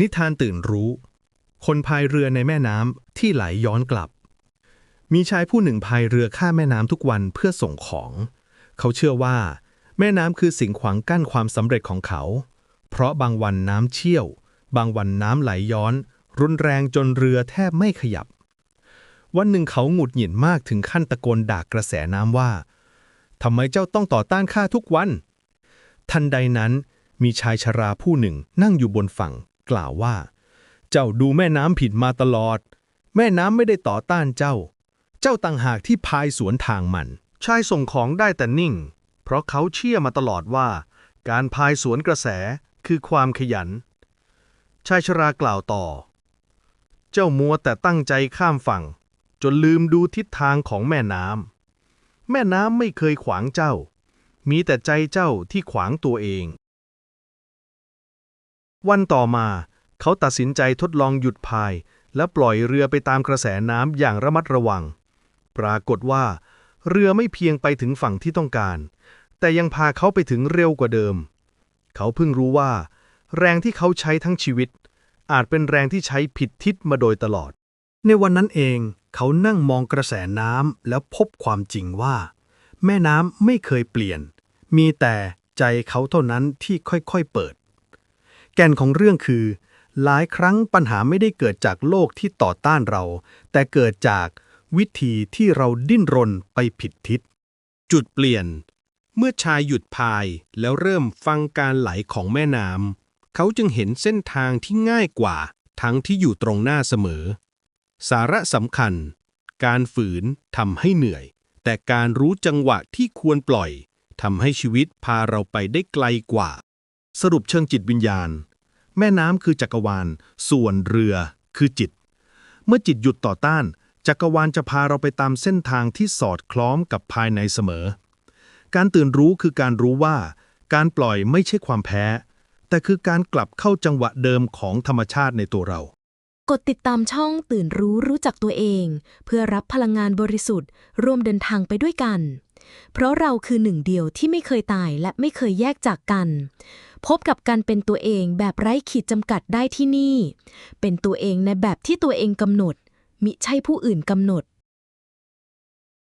นิทานตื่นรู้ คนพายเรือในแม่น้ำที่ไหลย้อนกลับ มีชายผู้หนึ่งพายเรือข้ามแม่น้ำทุกวันเพื่อส่งของ เขาเชื่อว่า แม่น้ำคือสิ่งขวางกั้นความสำเร็จของเขา เพราะบางวันน้ำเชี่ยว บางวันน้ำไหลย้อน รุนแรงจนเรือแทบไม่ขยับ วันหนึ่งเขาหงุดหงิดมากถึงขั้นตะโกนด่ากกระแสน้ำว่าทำไมเจ้าต้องต่อต้านข้าทุกวัน ทันใดนั้นมีชายชราผู้หนึ่งนั่งอยู่บนฝั่ง กล่าวว่า เจ้าดูแม่น้ำผิดมาตลอด แม่น้ำไม่ได้ต่อต้านเจ้า เจ้าต่างหากที่พายสวนทางมัน ชายส่งของได้แต่นิ่ง เพราะเขาเชื่อมาตลอดว่า การพายสวนกระแสคือความขยัน ชายชรากล่าวต่อ เจ้ามัวแต่ตั้งใจข้ามฝั่ง จนลืมดูทิศทางของแม่น้ำแม่น้ำไม่เคยขวางเจ้า มีแต่ใจเจ้าที่ขวางตัวเอง วันต่อมา เขาตัดสินใจทดลองหยุดพาย และปล่อยเรือไปตามกระแสน้ำอย่างระมัดระวัง ปรากฏว่า เรือไม่เพียงไปถึงฝั่งที่ต้องการ แต่ยังพาเขาไปถึงเร็วกว่าเดิม เขาเพิ่งรู้ว่า แรงที่เขาใช้ทั้งชีวิต อาจเป็นแรงที่ใช้ผิดทิศมาโดยตลอด ในวันนั้นเองเขานั่งมองกระแสน้ำแล้วพบความจริงว่า แม่น้ำไม่เคยเปลี่ยน มีแต่ใจเขาเท่านั้นที่ค่อยๆเปิด แก่นของเรื่องคือ หลายครั้งปัญหาไม่ได้เกิดจากโลกที่ต่อต้านเรา แต่เกิดจากวิธีที่เราดิ้นรนไปผิดทิศ จุดเปลี่ยน เมื่อชายหยุดพายแล้วเริ่มฟังการไหลของแม่น้ำเขาจึงเห็นเส้นทางที่ง่ายกว่า ทั้งที่อยู่ตรงหน้าเสมอ สาระสำคัญ การฝืนทำให้เหนื่อย แต่การรู้จังหวะที่ควรปล่อยทำให้ชีวิตพาเราไปได้ไกลกว่า สรุปเชิงจิตวิญญาณ แม่น้ำคือจักรวาล ส่วนเรือคือจิต เมื่อจิตหยุดต่อต้าน จักรวาลจะพาเราไปตามเส้นทางที่สอดคล้องกับภายในเสมอ การตื่นรู้คือการรู้ว่า การปล่อยไม่ใช่ความแพ้ แต่คือการกลับเข้าจังหวะเดิมของธรรมชาติในตัวเรา กดติดตามช่องตื่นรู้รู้จักตัวเอง เพื่อรับพลังงานบริสุทธิ์ร่วมเดินทางไปด้วยกัน เพราะเราคือหนึ่งเดียวที่ไม่เคยตายและไม่เคยแยกจากกัน พบกับการเป็นตัวเองแบบไร้ขีดจำกัดได้ที่นี่ เป็นตัวเองในแบบที่ตัวเองกำหนด มิใช่ผู้อื่นกำหนด